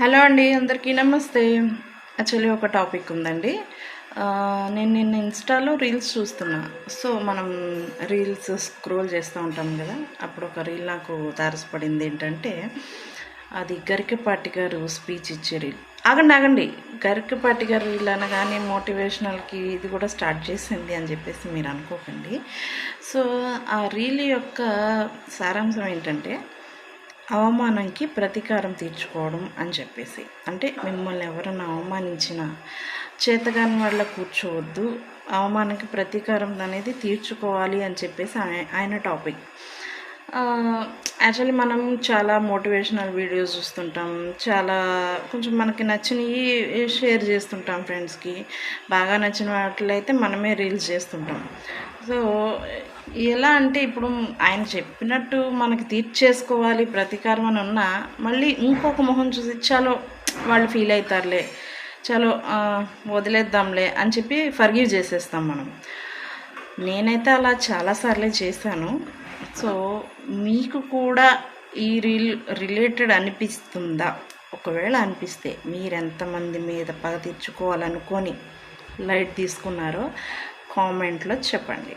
Hello అండి అందరికీ నమస్తే. యాక్చువల్లీ ఒక టాపిక్ ఉందండి. నేను నిన్న ఇన్స్టాలో రీల్స్ చూస్తున్నా. సో మనం రీల్స్ స్క్రోల్ చేస్తూ ఉంటాం కదా అప్పుడు ఒక రీల్ నాకు తారసపడింది ఏంటంటే అది గరికపాటి గారు స్పీచ్ ఇచ్చే రీల్. ఆగండి ఆగండి. గరికపాటి గారు రీల్ అనగానే మోటివేషనల్కి ఇది కూడా స్టార్ట్ చేసింది అని చెప్పేసి మీరు అనుకోకండి. సో ఆ రీల్ యొక్క సారాంశం ఏంటంటే అవమానంకి ప్రతీకారం తీర్చుకోవడం అని చెప్పేసి. అంటే మిమ్మల్ని ఎవరైనా అవమానించిన చేతగాని వాళ్ళ కూర్చోవద్దు. అవమానానికి ప్రతీకారం అనేది తీర్చుకోవాలి అని చెప్పేసి ఆయన టాపిక్. యాక్చువల్లీ మనం చాలా మోటివేషనల్ వీడియోస్ చూస్తుంటాం. చాలా కొంచెం మనకి నచ్చినవి షేర్ చేస్తుంటాం ఫ్రెండ్స్కి బాగా నచ్చిన వాటిలైతే మనమే రీల్స్ చేస్తుంటాం. సో ఎలా అంటే ఇప్పుడు ఆయన చెప్పినట్టు మనకి తీర్చేసుకోవాలి ప్రతీకారం అని ఉన్నా మళ్ళీ ఇంకొక మొహం చూసి చాలో వాళ్ళు ఫీల్ అవుతారులే చాలో వదిలేద్దాంలే అని చెప్పి ఫర్గివ్ చేసేస్తాం మనం. నేనైతే అలా చాలాసార్లే చేశాను. సో మీకు కూడా ఈ రిల్ రిలేటెడ్ అనిపిస్తుందా? ఒకవేళ అనిపిస్తే మీరెంతమంది మీద పగ తెచ్చుకోవాలనుకొని లైట్ తీసుకున్నారో కామెంట్లో చెప్పండి.